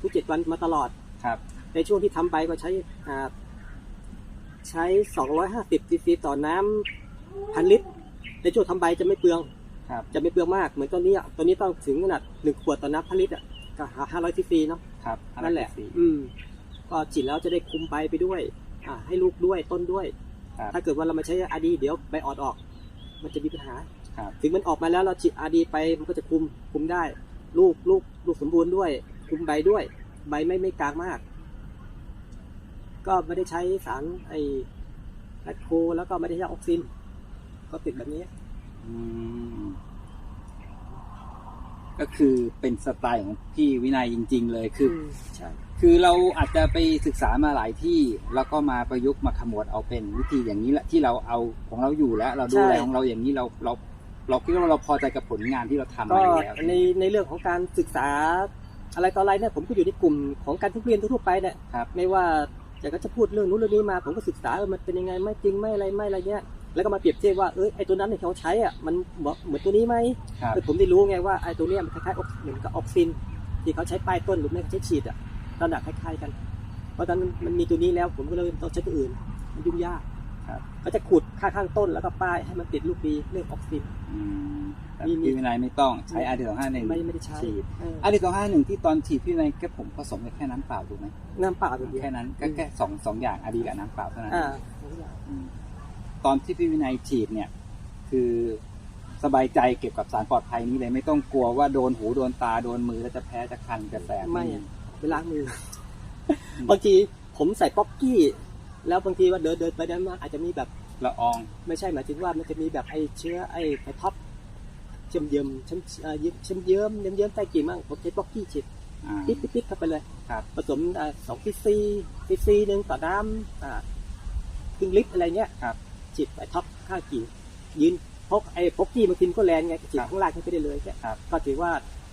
S2: ทุกเจ็ดวันมาตลอด
S3: ครับ
S2: ในช่วงที่ทำไปก็ใช้อ่าใช้250ซีซีต่อน้ำพันลิตร ในช่วงทำใบจะไม่เปลือง
S3: ครับ
S2: จะไม่เปลืองมากเหมือนตัวนี้อะตัวนี้ต้องถึงขนาดหนึ่งขวดต่อน้ำพันลิตรอะก็ห้าร้อยซีซีเนาะ
S3: ครับ
S2: นั่นแหละ
S3: สี่
S2: อืมก็ฉีดแล้วจะได้คุมใบไปด้วย อ่า ให้ลูกด้วยต้นด้วย
S3: ครับ
S2: ถ้าเกิดว่าเรามาใช้อาดีเดี๋ยวใบอ่อนออก มันจะมีปัญหา
S3: ครับ
S2: ถึงมันออกมาแล้วเราฉีดอาดีไปมันก็จะคุมคุมได้ ลูกลูกลูกสมบูรณ์ด้วย คุมใบด้วย ใบไม่ไม่กลางมาก ก็ไม่ได้ใช้สารไอ้แลคโคแล้วก็ไม่ได้ใช้ออกซิน ก็ติดแบบนี้
S3: อืมก็คือเป็นสไตล์ของพี่วินัยจริง ๆ เลยคืออ
S2: มใช่
S3: คือเราอาจจะไปศึกษามาหลายที่ แล้วก็มาประยุกต์มาขมวดเอาเป็นวิธีอย่างนี้แหละที่เราเอาของเราอยู่แล้ว เราดูแลของเราอย่างนี้เราเราเราคิดว่าเราพอใจกับผลงานที่เราทำ
S2: ก็
S3: มาอยู่แล้ว
S2: ในในเรื่องของการศึกษา อะไรต่ออะไรเนี่ยผมก็อยู่ในกลุ่มของการทุกเรียนทั่วๆไปเนี่ย
S3: ครับ
S2: ไม่ว่าจะก็จะพูดเรื่องนู้นเรื่องนี้มาผมก็ศึกษาเออมันเป็นยังไงไม่จริงไม่อะไรไม่อะไรเงี้ยแล้วก็มาเปรียบเทียบว่าเออไอตัวนั้นเนี่ยเขาใช้อะมันเหมือนเหมือนตัวนี้ไหม
S3: ครับ
S2: คือผมได้รู้ไงว่าไอตัวเนี้ยมันคล้ายๆออกเหมือนกับออกซินที่เขาใช้ป้ายต้นหรือไม่ก็ใช้ฉีดอะ ระดับคล้ายๆกัน เพราะฉะนั้นมันมีตัวนี้แล้วผมก็เลยต้องใช้ตัวอื่น มันยุ่งยาก
S3: ครับ
S2: ก็จะขุดข้างๆต้นแล้วก็ป้ายให้มันติดลูกดีเรื่องออกซิน
S3: อืมแต่
S2: มีมี
S3: พี่วินัยไม่ต้องใช้อาร์ดีสองห้าหนึ่ง
S2: ไม่ไม่ได้ใช้
S3: ฉีด
S2: เออ
S3: อาร์ดีสองห้าหนึ่งที่ตอนฉีดพี่วินัยแค่ผมผสมกับแค่น้ำเปล่าถูกไหม
S2: น้ำเปล่าตัวเดียว
S3: แค่นั้นก็แค่สองสองอย่างอาร์ดีกับน้ำเปล่าเท่านั้น
S2: อ่า
S3: อืมตอนที่พี่วินัยฉีดเนี่ย คือสบายใจเก็บกับสารปลอดภัยนี้เลยไม่ต้องกลัวว่าโดนหูโดนตาโดนมือแล้วจะแพ้จะคันจะแสบ
S2: ไม่อะ ไปล้างมือ บางทีผมใส่ป๊อกกี้ แล้วบางทีว่าเดินเดินไปเดินมาอาจจะมีแบบ
S3: ละออง
S2: ไม่ใช่หมายถึงว่ามันจะมีแบบไอเชื้อไอไอท็อปเชื่อมเยิ้มเชื่อมเอ่อเยิ้มเชื่อมเยิ้มเยิ้มเยิ้มใต้กิ่งมั่งผมใช้ป๊อกกี้ฉีด
S3: อ่า
S2: ปิ๊ดปิ๊ดปิ๊ดเข้าไปเลย
S3: ครับ
S2: ผสมอ่าสองซีซีซีซีหนึ่งต่อน้ำอ่าครึ่งลิตรอะไรเงี้ย
S3: ครับ
S2: ฉีดไอท็อปข้างกิ่งยืนพกไอป๊อกกี้มันทิมก็แรงไงฉีด
S3: ครับ
S2: ข้างล่างขึ้นไปได้เลยแค่
S3: ครับ
S2: ก็ถือว่า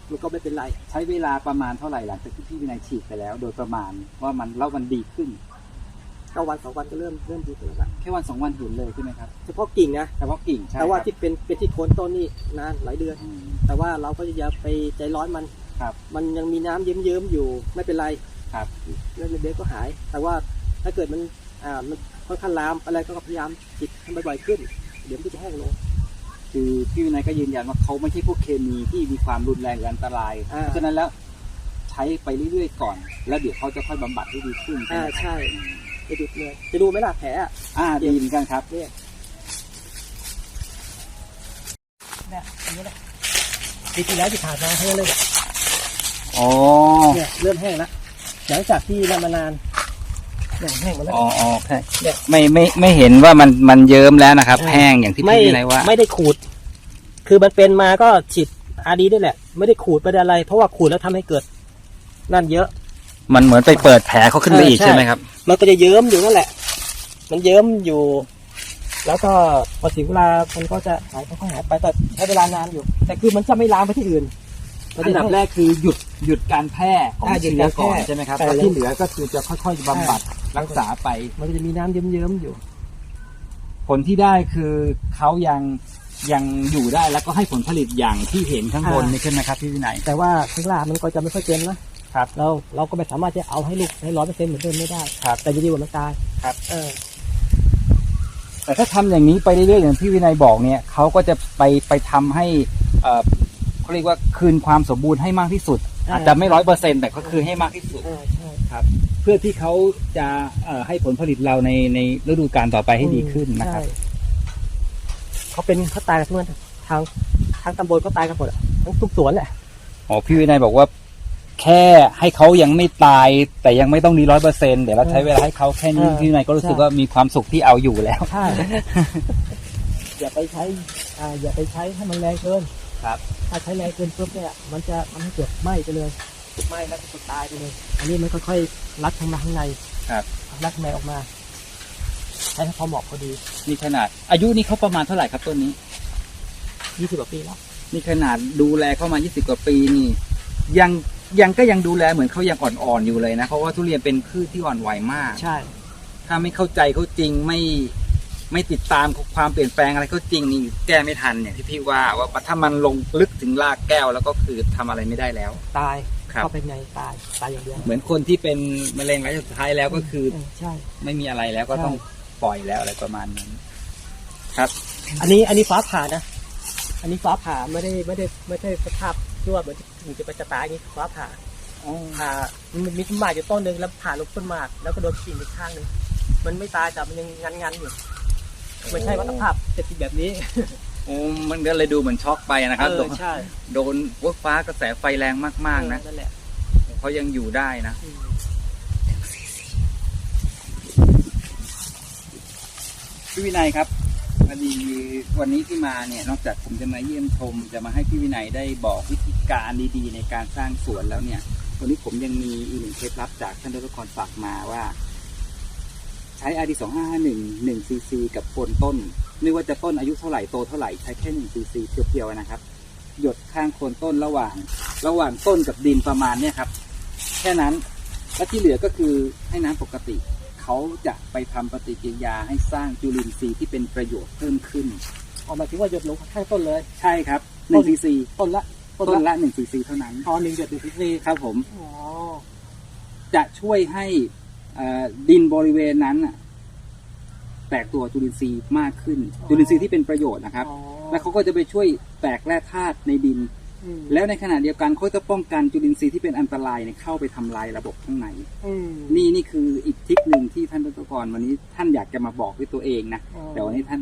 S2: มันก็ไม่เป็นไร
S3: ใช้เวลาประมาณเท่าไหร่หลังจากที่พี่วินัยฉีดไปแล้ว โดยประมาณว่ามันแล้วมันดีขึ้น
S2: ก็วันสองวันก็เริ่มเริ่มดีขึ้นแล้วล่ะ
S3: แค่วันสองวันเห็นเลยใช่ไหมครับ
S2: เฉพาะกิ่งนะ
S3: เฉพาะกิ่งใช่
S2: แต่ว่า
S3: ครับ
S2: ที่เป็นเป็นที่โคนต้นนี่นานหลายเดือน
S3: อืม
S2: แต่ว่าเราก็อย่าไปใจร้อนมัน
S3: ครับ
S2: มันยังมีน้ำเยิ้มๆอยู่ไม่เป็นไร
S3: ครับ
S2: แล้วเดี๋ยวก็หาย แต่ว่าถ้าเกิดมันอ่ามันค่อนข้างลามอะไรก็พยายามจิตให้บ่อยๆขึ้น เดี๋ยวมันก็จะแห้งลง
S3: คือพี่วินัยก็ยืนยันว่าเขาไม่ใช่พวกเคมีที่มีความรุนแรงหรืออันตราย
S2: อ่า
S3: เพราะฉะนั้นแล้วใช้ไปเรื่อยๆก่อน แล้วเดี๋ยวเขาจะค่อยบำบัดให้ดีขึ้นใช่ไหม
S2: อ่า
S3: ครับ
S2: ใช่จะดูเลยจะดูไหมล่ะแผลอะ
S3: อ่าดีเหมือนกันครับ
S2: เนี่ยเนี่ยอย่างนี้แหละปีที่แล้วที่ผ่านมาแห้งเลย
S3: อ๋อ
S2: เนี่ยเริ่มแห้งแล้วหลังจากที่นั่นมานาน เนี่ยแห้งหมดแล้ว
S3: อ๋ออ๋อใช่
S2: เนี่ย
S3: ไม่ไม่ไม่เห็นว่ามันมันเยิ้มแล้วนะครับ
S2: อ่า
S3: แห้งอย่างที่
S2: ไม่
S3: พี่วินัยว่า
S2: ไม่ได้ขูด คือมันเป็นมาก็ฉีดอาดีด้วยแหละ ไม่ได้ขูดไม่ได้อะไร เพราะว่าขูดแล้วทำให้เกิด นั่นเยอะ
S3: มันเหมือนไปเปิดแผลเขาขึ้นไป
S2: เออ
S3: อีก
S2: ใช่
S3: ใช่ไหมครับ
S2: มันก็จะเยิ้มอยู่นั่นแหละ มันเยิ้มอยู่ แล้วก็พอถึงเวลามันก็จะหายค่อยๆหายไปแต่ใช้เวลานานอยู่ แต่คือมันจะไม่ลามไปที่อื่น
S3: อันดับแรกคือหยุดหยุดการแพร่ของ
S2: อ่าหยุด
S3: เชื้อก่อน
S2: การแพร่
S3: ใช่ไหมครับ
S2: ใช่
S3: แล้ว
S2: แล้ว
S3: ที่เหลือก็คือจะค่อยๆบำบัดรักษาไป
S2: มันจะมีน้ำเยิ้มๆอยู่
S3: ผลที่ได้คือเขายังยังอยู่ได้แล้วก็ให้ผลผลิตอย่างที่เห็นข้างบน
S2: อ่า
S3: นี่ใช่ไหมครับพี่วินัย
S2: แต่ว่าข้างล่างมันก็จะไม่ค่อยเต็มนะครับเราเราก็ไม่สามารถจะเอาให้ลูกให้ร้อยเปอร์เซ็นต์เหมือนเดิมไม่ได้
S3: ครับ
S2: แต่จะดีกว่ามันตาย
S3: ครับ
S2: เออ
S3: แต่ถ้าทำอย่างนี้ไปเรื่อยๆอย่างพี่วินัยบอกเนี่ยเขาก็จะไปไปทำให้เอ่อ เขาเรียกว่าคืนความสมบูรณ์ให้มากที่สุด
S2: ใช่
S3: อาจจะไม่ร้อยเปอร์เซ็นต์แต่ก็คือให้มากที่สุด
S2: เออใช่
S3: เพื่อที่เขาจะเอ่อให้ผลผลิตเราในในฤดูกาลต่อไปให้ดีขึ้นนะครับ
S2: ใช่เขาเป็นเขาตายกันทั้งนั้นทางทางตำบลก็ตายกันหมดอะทั้งทุกสวนแหละ
S3: อ๋อพี่วินัยบอกว่าแค่ให้เขายังไม่ตาย แต่ยังไม่ต้องดีร้อยเปอร์เซ็นต์เดี๋ยวเราใช้เวลาให้เขาแค่นี้
S2: เออ
S3: พี่วินัยก็รู้สึก
S2: ใช่
S3: ว่ามีความสุขที่เอาอยู่แล้ว
S2: ใช่อย่าไปใช้ อ่า อย่าไปใช้ให้มันแรงเกิน
S3: ครับ
S2: ถ้าใช้แรงเกินปุ๊บเนี่ยมันจะมันให้เกิดไหม้ไปเลยไหม้แล้วก็ตายไปเลย อันนี้มันค่อยๆรัดข้างมาข้างใน
S3: ครับ
S2: รัดข้างในออกมาใช้ให้พอเหมาะพอดี
S3: นี่ขนาด อายุนี่เขาประมาณเท่าไหร่ครับต้นนี้
S2: ยี่สิบกว่าปีแล้ว
S3: นี่ขนาดดูแลเข้ามา20กว่าปีนี่ ยังยังก็ยังดูแลเหมือนเขายังอ่อนๆอยู่เลยนะเพราะว่าทุเรียนเป็นพืชที่อ่อนไหวมาก
S2: ใช่
S3: ถ้าไม่เข้าใจเขาจริงไม่ ไม่ติดตามความเปลี่ยนแปลงอะไรเขาจริงนี่แก้ไม่ทันอย่างที่พี่ว่าว่าถ้ามันลงลึกถึงรากแก้วแล้วก็คือทำอะไรไม่ได้แล้ว
S2: ตาย
S3: ครับ
S2: เข้าไปในตายตายอย่างเดียว
S3: เหมือนคนที่เป็นมะเร็งระยะสุดท้ายแล้วก็คือ
S2: เออใช่
S3: ไม่มีอะไรแล้วก็
S2: ใช่
S3: ต้องปล่อยแล้วอะไรประมาณนั้น ครับ
S2: อันนี้อันนี้ฟ้าผ่านะ อันนี้ฟ้าผ่าไม่ได้ไม่ได้ไม่ได้สภาพที่ว่าเหมือนถึงจะไปจะตายอย่างนี้ฟ้าผ่าผ่ามันมีต้นไม้อยู่ต้นหนึ่งแล้วผ่าลงต้นหมากแล้วก็โดนกิ่งอีกข้างหนึ่งมันไม่ตายแต่มันยังงันงันๆอยู่ ไม่ใช่วัตภาพจะติดแบบนี้
S3: โอ้มันก็เลยดูเหมือนช็อกไปนะครับ
S2: เอ
S3: โด
S2: อนใช่
S3: โดนวัวฟ้ากระแสไฟแรงมาก ๆ นะ
S2: เออนั่นแหละ
S3: เขายังอยู่ได้นะ
S2: อืม
S3: พี่วินัยครับพอดีวันนี้ที่มาเนี่ยนอกจากผมจะมาเยี่ยมชม จะมาให้พี่วินัยได้บอกวิธีการดีๆ ในการสร้างสวนแล้วเนี่ย วันนี้ผมยังมีอีกหนึ่งเคล็ดลับจากท่านดรกรฝากมาว่าใช้ RD 2 5 5 1 1 cc กับโคนต้น ไม่ว่าจะต้นอายุเท่าไหร่โตเท่าไหร่ใช้แค่1 cc เพียวๆนะครับ หยดข้างโคนต้นระหว่าง ระหว่างต้นกับดินประมาณเนี่ยครับ แค่นั้นแล้วที่เหลือก็คือให้น้ำปกติ เขาจะไปทำปฏิกิริยาให้สร้างจุลินทรีย์ที่เป็นประโยชน์เพิ่มขึ้น
S2: ออกมาถึงว่าหยดลงข้างต้นเลย
S3: ใช่ครับ1 cc
S2: ต้นละ
S3: ต้นละ1 cc เท่านั้น
S2: พอหนึ่งหยดหนึ่งซีซี
S3: ครับผม
S2: อ๋อ
S3: จะช่วยให้เอ่อ ดินบริเวณนั้นน่ะแตกตัวจุลินทรีย์มากขึ้น จุลินทรีย์ที่เป็นประโยชน์นะครับ
S2: อ๋อ
S3: แล้วเขาก็จะไปช่วยแตกแร่ธาตุในดิน
S2: อืม
S3: แล้วในขณะเดียวกันเขาจะป้องกันจุลินทรีย์ที่เป็นอันตรายเนี่ยเข้าไปทำลายระบบข้างใน
S2: อืม
S3: นี่นี่คืออีกทริคหนึ่งที่ท่านดรกรวันนี้ท่านอยากจะมาบอกด้วยตัวเองนะ
S2: อ๋อ
S3: แต่วันนี้ท่าน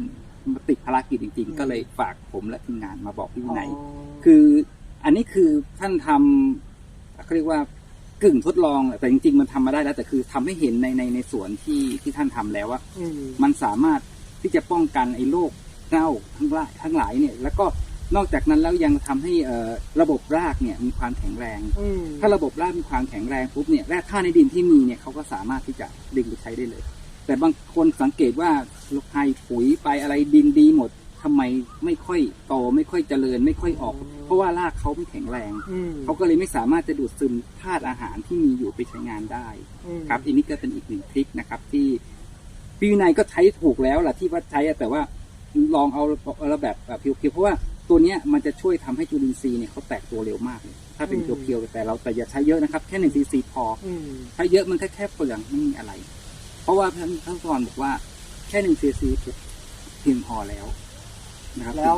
S3: ติดภารกิจจริง
S2: อืม
S3: ๆก็เลยฝากผมและทีมงานมาบอกพี่วินัย
S2: อ๋อ
S3: คืออันนี้คือท่านทำเขาเรียกว่า กึ่งทดลองแหละแต่จริงๆ มันทำมาได้แล้ว แต่คือทำให้เห็นในในในส่วนที่ที่ท่านทำแล้วว่า
S2: อืม
S3: มันสามารถที่จะป้องกันไอ้โรคเน่าทั้งหลายทั้งหลายเนี่ย แล้วก็นอกจากนั้นแล้วยังทำให้เอ่อระบบรากเนี่ยมีความแข็งแรง
S2: อืม
S3: ถ้าระบบรากมีความแข็งแรงปุ๊บเนี่ยแร่ธาตุในดินที่มีเนี่ยเขาก็สามารถที่จะดึงไปใช้ได้เลย แต่บางคนสังเกตว่าลูกไฮปุ๋ยไปอะไรดินดีหมด ทำไมไม่ค่อยโตไม่ค่อยเจริญไม่ค่อยออก เพราะว่ารากเขาไม่แข็งแรง
S2: อืม
S3: เขาก็เลยไม่สามารถจะดูดซึมธาตุอาหารที่มีอยู่ไปใช้งานได้
S2: อืม
S3: ครับอันนี้ก็เป็นอีกหนึ่งทริคนะครับ ที่พี่วินัยก็ใช้ถูกแล้วแหละที่ว่าใช้อะแต่ว่าลองเอาเอาแบบแบบเพียวๆเพราะว่าตัวเนี้ยมันจะช่วยทำให้จุลินทรีย์เนี่ยเขาแตกตัวเร็วมากเลยถ้าเป็นเพียวๆแต่เราแต่อย่าใช้เยอะนะครับแค่หนึ่งซีซีพอ
S2: อืม
S3: ใช้เยอะมันแค่แค่เปลืองไม่มีอะไร เพราะว่าท่านท่านสอนบอกว่าแค่หนึ่งซีซีเพียงพอแล้ว นะครับ
S2: แล้ว